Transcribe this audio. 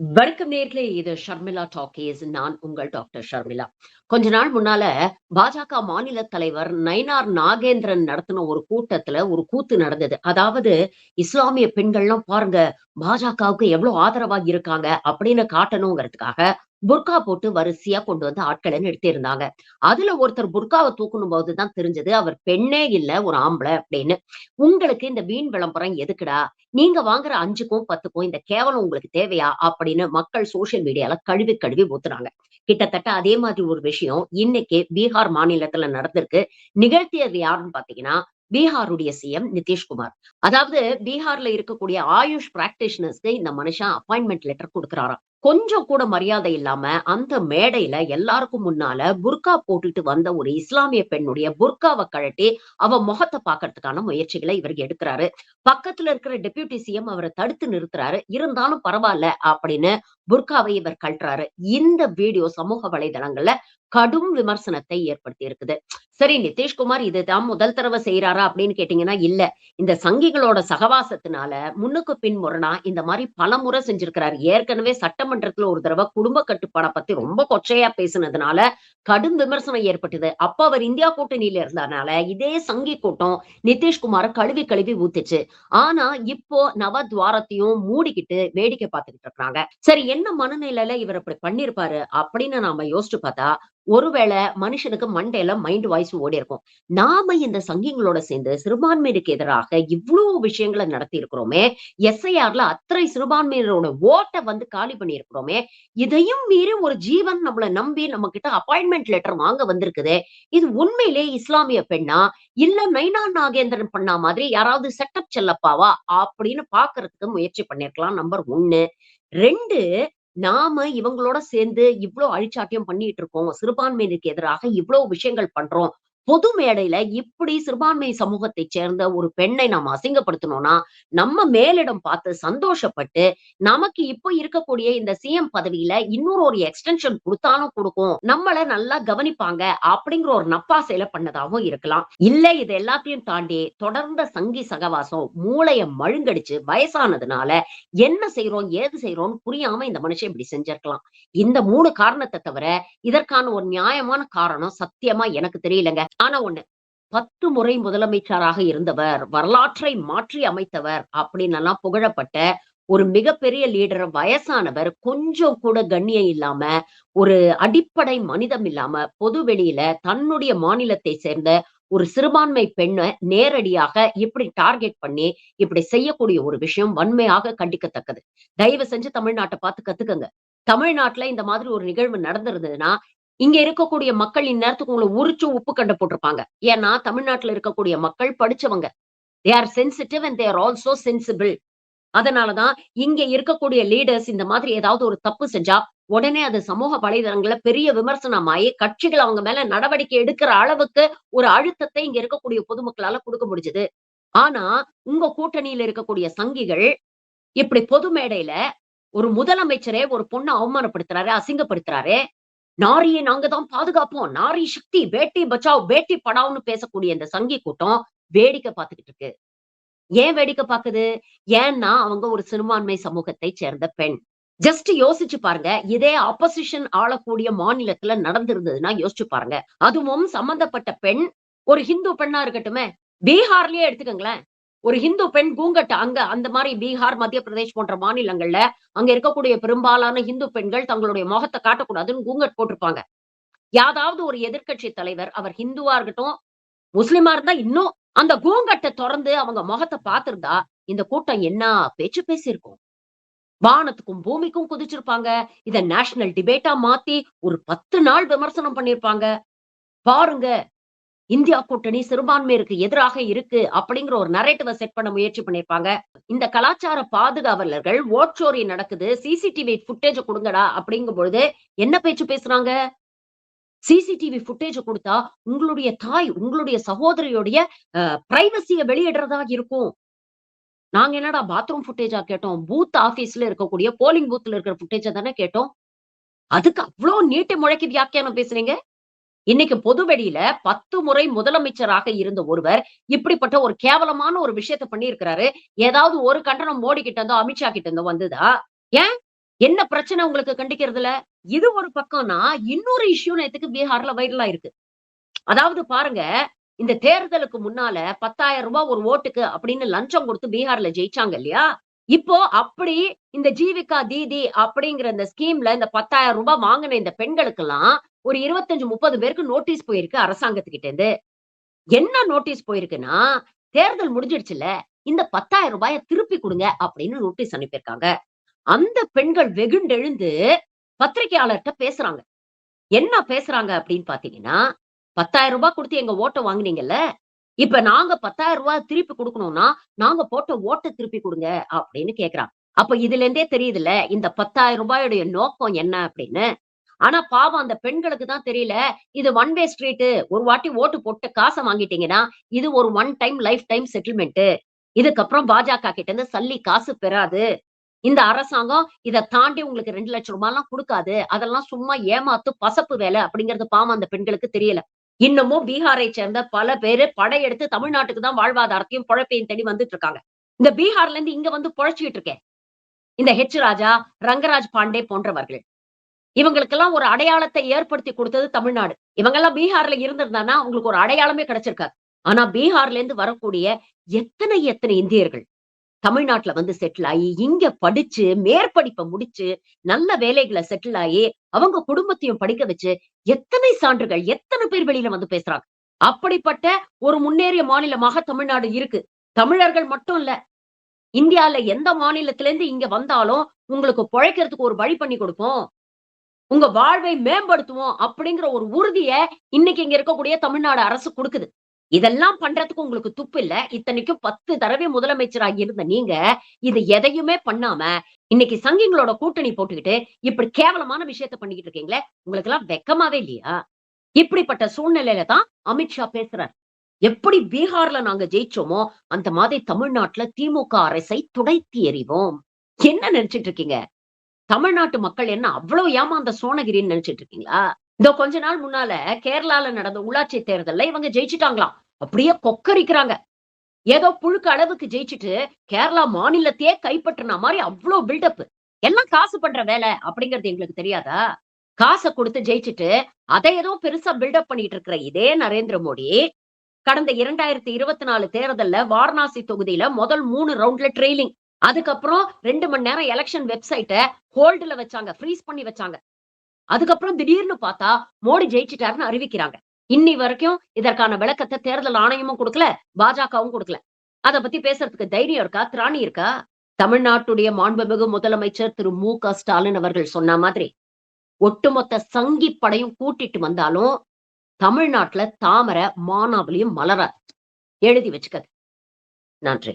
வணக்கம் நேர்களே இது ஷர்மிளா டாக்கேஸ். நான் உங்கள் டாக்டர் ஷர்மிளா. கொஞ்ச நாள் முன்னால பாஜக மாநில தலைவர் நயனார் நாகேந்திரன் நடத்தின ஒரு கூட்டத்துல ஒரு கூத்து நடந்தது. அதாவது இஸ்லாமிய பெண்கள்லாம் பாருங்க பாஜகவுக்கு எவ்வளவு ஆதரவா இருக்காங்க அப்படின்னு காட்டணுங்கிறதுக்காக புர்கா போட்டு வரிசையா கொண்டு வந்து ஆட்களை நிறுத்தியிருந்தாங்க. அதுல ஒருத்தர் புர்காவை தூக்கணும் போதுதான் தெரிஞ்சது அவர் பெண்ணே இல்ல ஒரு ஆம்பளை அப்படின்னு. உங்களுக்கு இந்த வீண் விளம்பரம் எதுக்குடா? நீங்க வாங்குற அஞ்சுக்கும் பத்துக்கும் இந்த கேவலம் உங்களுக்கு தேவையா? அப்படின்னு மக்கள் சோசியல் மீடியால கழுவி கழுவி ஊத்துறாங்க கிட்டத்தட்ட அதே மாதிரி ஒரு விஷயம் இன்னைக்கு பீகார் மாநிலத்துல நடந்திருக்கு. நிகழ்த்தியது யாருன்னு பாத்தீங்கன்னா பீகாருடைய சிஎம் நிதிஷ்குமார். அதாவது பீகார்ல இருக்கக்கூடிய ஆயுஷ் பிராக்டிஷனர்ஸ்க்கு இந்த மனுஷன் அப்பாயின்மெண்ட் லெட்டர் கொடுக்குறாராம். கொஞ்சம் கூட மரியாதை இல்லாம அந்த மேடையில எல்லாருக்கும் முன்னால புர்கா போட்டுட்டு வந்த ஒரு இஸ்லாமிய பெண்ணுடைய புர்காவை கழட்டி அவ முகத்தை பாக்குறதுக்கான முயற்சிகளை இவர் எடுக்கிறாரு. பக்கத்துல இருக்கிற டெபியூட்டி சிஎம் அவரை தடுத்து நிறுத்துறாரு. இருந்தாலும் பரவாயில்ல அப்படின்னு புர்காவை இவர் கழட்டுறாரு. இந்த வீடியோ சமூக வலைதளங்கள்ல கடும் விமர்சனத்தை ஏற்படுத்தி இருக்குது. சரி நிதிஷ்குமார் இதுதான் முதல் தடவை செய்யறாரா அப்படின்னு கேட்டீங்கன்னா இல்ல. இந்த சங்கிகளோட சகவாசத்தினால முன்னுக்கு பின் முரணா இந்த மாதிரி பல முறை செஞ்சிருக்கிறாரு. ஏற்கனவே சட்டமன்றத்துல ஒரு தடவை குடும்ப கட்டுப்பாடை பத்தி ரொம்ப கொச்சையா பேசினதுனால கடும் விமர்சனம் ஏற்பட்டது. அப்ப அவர் இந்தியா கூட்டணியில இருந்ததுனால இதே சங்கி கூட்டம் நிதிஷ்குமார கழுவி கழுவி ஊத்துச்சு. ஆனா இப்போ நவத்வாரத்தையும் மூடிக்கிட்டு வேடிக்கை பார்த்துக்கிட்டு இருக்காங்க சரி என்ன மனநிலையில இவர் அப்படி பண்ணிருப்பாரு அப்படின்னு நாம யோசிச்சு பார்த்தா ஒருவேளை மனுஷனுக்கு மண்டையில மைண்ட் வாய்ஸ் ஓடி இருக்கும். நாம இந்த சங்கிங்களோட சேர்ந்து சிறுபான்மையினருக்கு எதிராக இவ்வளவு விஷயங்களை நடத்தி இருக்கிறோமே எஸ்ஐஆர்ல அத்தனை சிறுபான்மையினரோட ஓட்டை வந்து காலி பண்ணி இருக்கிறோமே இதையும் மீறி ஒரு ஜீவன் நம்மள நம்பி நம்ம கிட்ட அப்பாயின்மெண்ட் லெட்டர் வாங்க வந்திருக்குது இது உண்மையிலே இஸ்லாமிய பெண்ணா இல்ல நைனா நாகேந்திரன் பண்ணா மாதிரி யாராவது செட்டப் செல்லப்பாவா அப்படின்னு பாக்குறதுக்கு முயற்சி பண்ணிருக்கலாம் நம்பர் ஒன்னு. ரெண்டு நாம இவங்களோட சேர்ந்து இவ்வளவு அழிச்சாட்டியம் பண்ணிட்டு இருக்கோம். சிறுபான்மையினருக்கு எதிராக இவ்வளவு விஷயங்கள் பண்றோம். பொது மேடையில இப்படி சிறுபான்மை சமூகத்தை சேர்ந்த ஒரு பெண்ணை நாம அசிங்கப்படுத்தணும்னா நம்ம மேலிடம் பார்த்து சந்தோஷப்பட்டு நமக்கு இப்போ இருக்கக்கூடிய இந்த சிஎம் பதவியில இன்னொரு ஒரு எக்ஸ்டென்ஷன் கொடுத்தாலும் கொடுக்கும். நம்மள நல்லா கவனிப்பாங்க அப்படிங்கிற ஒரு நப்பாசையில பண்ணதாகவும் இருக்கலாம். இல்ல இது எல்லாத்தையும் தாண்டி தொடர்ந்த சங்கி சகவாசம் மூளைய மழுங்கடிச்சு வயசானதுனால என்ன செய்யறோம் ஏது செய்யறோம்னு புரியாம இந்த மனுஷன் இப்படி செஞ்சிருக்கலாம். இந்த மூணு காரணத்தை தவிர இதற்கான ஒரு நியாயமான காரணம் சத்தியமா எனக்கு தெரியலங்க. ஆனா ஒண்ணு பத்து முறை முதலமைச்சராக இருந்தவர் வரலாற்றை மாற்றி அமைத்தவர் அப்படின்னு எல்லாம் புகழப்பட்ட ஒரு மிகப்பெரிய லீடர் வயசானவர் கொஞ்சம் கூட கண்ணியம் இல்லாம ஒரு அடிப்படை மனிதம் இல்லாம பொது வெளியில தன்னுடைய மாநிலத்தை சேர்ந்த ஒரு சிறுபான்மை பெண்ணை நேரடியாக இப்படி டார்கெட் பண்ணி இப்படி செய்யக்கூடிய ஒரு விஷயம் வன்மையாக கண்டிக்கத்தக்கது. தயவு செஞ்சு தமிழ்நாட்டை பார்த்து கத்துக்கங்க. தமிழ்நாட்டுல இந்த மாதிரி ஒரு நிகழ்வு நடந்திருந்ததுன்னா இங்க இருக்கக்கூடிய மக்கள் இந்நேரத்துக்கு உங்களை உரிச்சு உப்பு கண்ட போட்டிருப்பாங்க. ஏன்னா தமிழ்நாட்டுல இருக்கக்கூடிய மக்கள் படிச்சவங்க. They are sensitive and they're also sensible அதனாலதான் இங்க இருக்கக்கூடிய லீடர்ஸ் இந்த மாதிரி ஏதாவது ஒரு தப்பு செஞ்சா உடனே அது சமூக வலைதளங்கள்ல பெரிய விமர்சனமாயி கட்சிகள் அவங்க மேல நடவடிக்கை எடுக்கிற அளவுக்கு ஒரு அழுத்தத்தை இங்க இருக்கக்கூடிய பொதுமக்களால கொடுக்க முடிஞ்சது. ஆனா உங்க கூட்டணியில இருக்கக்கூடிய சங்கிகள் இப்படி பொது மேடையில ஒரு முதலமைச்சரே ஒரு பொண்ணை அவமானப்படுத்துறாரு அசிங்கப்படுத்துறாரு நாரியை நாங்க தான் பாதுகாப்போம். நாரி சக்தி பேட்டி பச்சாவ் பேட்டி படாவ்னு பேசக்கூடிய இந்த சங்கி கூட்டம் வேடிக்கை பார்த்துக்கிட்டு இருக்கு. ஏன் வேடிக்கை பாக்குது ஏன்னா அவங்க ஒரு சிறுபான்மை சமூகத்தை சேர்ந்த பெண். ஜஸ்ட் யோசிச்சு பாருங்க. இதே ஆப்போசிஷன் ஆளக்கூடிய மாநிலத்துல நடந்திருந்ததுன்னா யோசிச்சு பாருங்க. அதுவும் சம்பந்தப்பட்ட பெண் ஒரு ஹிந்து பெண்ணா இருக்கட்டுமே பீகார்லயே எடுத்துக்கோங்களேன். ஒரு ஹிந்து பெண் கூங்கட் அங்க அந்த மாதிரி பீகார் மத்திய பிரதேஷ் போன்ற மாநிலங்கள்ல அங்க இருக்கக்கூடிய பெரும்பாலான ஹிந்து பெண்கள் தங்களுடைய முகத்தை காட்டக்கூடாதுன்னு கூங்கட் போட்டிருப்பாங்க. யாதாவது ஒரு எதிர்கட்சி தலைவர் அவர் ஹிந்துவா இருக்கட்டும் முஸ்லிமா இருந்தா இன்னும் அந்த கூங்கட்டை திறந்து அவங்க முகத்தை பார்த்திருந்தா இந்த கூட்டம் என்ன பேச்சு பேசியிருக்கும். வானத்துக்கும் பூமிக்கும் குதிச்சிருப்பாங்க. இத நேஷனல் டிபேட்டா மாத்தி ஒரு பத்து நாள் விமர்சனம் பண்ணிருப்பாங்க பாருங்க இந்தியா கூட்டணி சிறுபான்மையருக்கு எதிராக இருக்கு அப்படிங்கிற ஒரு நரேட்டிவை செட் பண்ண முயற்சி பண்ணிருப்பாங்க. இந்த கலாச்சார பாதுகாவலர்கள் ஓட்சோரி நடக்குது. சிசிடிவி ஃபுட்டேஜ் கொடுங்கடா அப்படிங்கும் பொழுது என்ன பேச்சு பேசுறாங்க? சிசிடிவி ஃபுட்டேஜ் கொடுத்தா உங்களுடைய தாய் உங்களுடைய சகோதரியுடைய பிரைவசியை வெளியிடுறதா இருக்கும். நாங்க என்னடா பாத்ரூம் ஃபுட்டேஜா கேட்டோம்? பூத் ஆபீஸ்ல இருக்கக்கூடிய போலிங் பூத்ல இருக்கிற ஃபுட்டேஜ தானே கேட்டோம்? அதுக்கு அவ்வளவு நீட்டை முழக்கி வியாக்கியானம் பேசுறீங்க? இன்னைக்கு பொது வெளியில பத்து முறை முதலமைச்சராக இருந்த ஒருவர் இப்படிப்பட்ட ஒரு கேவலமான ஒரு விஷயத்த பண்ணியிருக்கிறாரு. ஏதாவது ஒரு கண்டனம் மோடி கிட்ட இருந்தோ அமித்ஷா கிட்ட இருந்தோ வந்துதா? ஏன்? என்ன பிரச்சனை உங்களுக்கு கண்டிக்கிறதுல? இது ஒரு பக்கம்னா இன்னொரு இஷ்யூ நேத்துக்கு பீகார்ல வைரலா இருக்கு அதாவது பாருங்க இந்த தேர்தலுக்கு முன்னால பத்தாயிரம் ரூபாய் ஒரு ஓட்டுக்கு அப்படின்னு லஞ்சம் கொடுத்து பீகார்ல ஜெயிச்சாங்க இல்லையா? இப்போ அப்படி இந்த ஜீவிகா தீதி அப்படிங்கிற இந்த ஸ்கீம்ல இந்த பத்தாயிரம் ரூபாய் வாங்கின இந்த பெண்களுக்கெல்லாம் ஒரு இருபத்தஞ்சு முப்பது பேருக்கு நோட்டீஸ் போயிருக்கு அரசாங்கத்துக்கிட்ட இருந்து என்ன நோட்டீஸ் போயிருக்குன்னா தேர்தல் முடிஞ்சிடுச்சுல இந்த பத்தாயிரம் ரூபாய திருப்பி கொடுங்க அப்படின்னு நோட்டீஸ் அனுப்பியிருக்காங்க. அந்த பெண்கள் வெகுண்டெழுந்து பத்திரிகையாளர்கிட்ட பேசுறாங்க. என்ன பேசுறாங்க அப்படின்னு பாத்தீங்கன்னா பத்தாயிரம் ரூபாய் கொடுத்து எங்க ஓட்டை வாங்குனீங்கல்ல இப்ப நாங்க பத்தாயிரம் ரூபாய் திருப்பி கொடுக்கணும்னா நாங்க போட்ட ஓட்டை திருப்பி கொடுங்க அப்படின்னு கேக்குறாங்க. அப்ப இதுல இருந்தே தெரியுதுல்ல இந்த பத்தாயிரம் ரூபாயுடைய நோக்கம் என்ன அப்படின்னு? ஆனா பாவம் அந்த பெண்களுக்கு தான் தெரியல. இது ஒன் வே ஸ்ட்ரீட் ஒரு வாட்டி ஓட்டு போட்டு காசை வாங்கிட்டீங்கன்னா இது ஒரு one time life time settlement இதுக்கப்புறம் பாஜக கிட்ட இருந்து சல்லி காசு பெறாது. இந்த அரசாங்கம் இதை தாண்டி உங்களுக்கு ரெண்டு லட்சம் ரூபாய் எல்லாம் கொடுக்காது. அதெல்லாம் சும்மா ஏமாத்து பசப்பு வேலை அப்படிங்கிறது பாவம் அந்த பெண்களுக்கு தெரியல. இன்னமும் பீகாரை சேர்ந்த பல பேரு படையெடுத்து தமிழ்நாட்டுக்கு தான் வாழ்வாதாரத்தையும் பொழப்பையும் தேடி வந்துட்டு இருக்காங்க. இந்த பீகார்ல இருந்து இங்க வந்து பொழைச்சிக்கிட்டு இருக்கேன். இந்த ஹெச் ராஜா ரங்கராஜ் பாண்டே போன்றவர்கள். இவங்களுக்கெல்லாம் ஒரு அடையாளத்தை ஏற்படுத்தி கொடுத்தது தமிழ்நாடு. இவங்கெல்லாம் பீகார்ல இருந்திருந்தானா உங்களுக்கு ஒரு அடையாளமே கிடைச்சிருக்காது. ஆனா பீகார்ல இருந்து வரக்கூடிய எத்தனை எத்தனை இந்தியர்கள் தமிழ்நாட்டுல வந்து செட்டில் ஆகி இங்க படிச்சு மேற்படிப்பை முடிச்சு நல்ல வேலைகளை செட்டில் ஆகி அவங்க குடும்பத்தையும் படிக்க வச்சு எத்தனை சான்றுகள் எத்தனை பேர் வெளியில வந்து பேசுறாங்க? அப்படிப்பட்ட ஒரு முன்னேறிய மாநிலமாக தமிழ்நாடு இருக்கு. தமிழர்கள் மட்டும் இல்ல இந்தியால எந்த மாநிலத்துல இருந்து இங்க வந்தாலும் உங்களுக்கு பிழைக்கிறதுக்கு ஒரு வழி பண்ணி கொடுப்போம். உங்க வாழ்வை மேம்படுத்துவோம் அப்படிங்கிற ஒரு உறுதிய இன்னைக்கு இங்க இருக்கக்கூடிய தமிழ்நாடு அரசு கொடுக்குது. இதெல்லாம் பண்றதுக்கு உங்களுக்கு துப்பு இல்ல. இத்தனைக்கும் பத்து தடவை முதலமைச்சராக இருந்த நீங்க இது எதையுமே பண்ணாம இன்னைக்கு சங்கிங்களோட கூட்டணி போட்டுக்கிட்டு இப்படி கேவலமான விஷயத்த பண்ணிக்கிட்டு இருக்கீங்களே உங்களுக்கு எல்லாம் வெக்கமாவே இல்லையா? இப்படிப்பட்ட சூழ்நிலையில தான் அமித்ஷா பேசுறார். எப்படி பீகார்ல நாங்க ஜெயிச்சோமோ அந்த மாதிரி தமிழ்நாட்டுல திமுக அரசை துடைத்தி எறிவோம். என்ன நினைச்சிட்டு இருக்கீங்க? தமிழ்நாட்டு மக்கள் என்ன அவ்வளவு ஏமாந்த சோனகிரின்னு நினைச்சிட்டு இருக்கீங்களா? இந்த கொஞ்ச நாள் முன்னால கேரளால நடந்த உள்ளாட்சி தேர்தல்ல இவங்க ஜெயிச்சுட்டாங்களாம். அப்படியே கொக்கரிக்கிறாங்க. ஏதோ புழுக்க அளவுக்கு ஜெயிச்சுட்டு கேரளா மாநிலத்தையே கைப்பற்றின மாதிரி அவ்வளவு பில்டப் எல்லாம் காசு பண்ற வேலை அப்படிங்கிறது எங்களுக்கு தெரியாதா? காசை கொடுத்து ஜெயிச்சுட்டு அதை ஏதோ பெருசா பில்டப் பண்ணிட்டு இருக்கிற இதே நரேந்திர மோடி கடந்த இரண்டாயிரத்தி இருபத்தி நாலு தேர்தல்ல வாரணாசி தொகுதியில முதல் மூணு ரவுண்ட்ல ட்ரெயிலிங் அதுக்கப்புறம் ரெண்டு மணி நேரம் எலெக்ஷன் வெப்சைட்ட ஹோல்டுல வச்சாங்க ஃப்ரீஸ் பண்ணி வச்சாங்க. அதுக்கப்புறம் திடீர்னு பார்த்தா மோடி ஜெயிச்சிட்டாருன்னு அறிவிக்கிறாங்க. இன்னி வரைக்கும் இதற்கான விளக்கத்தை தேர்தல் ஆணையமும் கொடுக்கல பாஜகவும் கொடுக்கல. அத பத்தி பேசுறதுக்கு தைரியம் இருக்கா திராணி இருக்கா? தமிழ்நாட்டுடைய மாண்புமிகு முதலமைச்சர் திரு மு க ஸ்டாலின் அவர்கள் சொன்ன மாதிரி ஒட்டுமொத்த சங்கி படையும் கூட்டிட்டு வந்தாலும் தமிழ்நாட்டுல தாமரை மானாவிலையும் மலராது. எழுதி வச்சுக்கது நன்றி.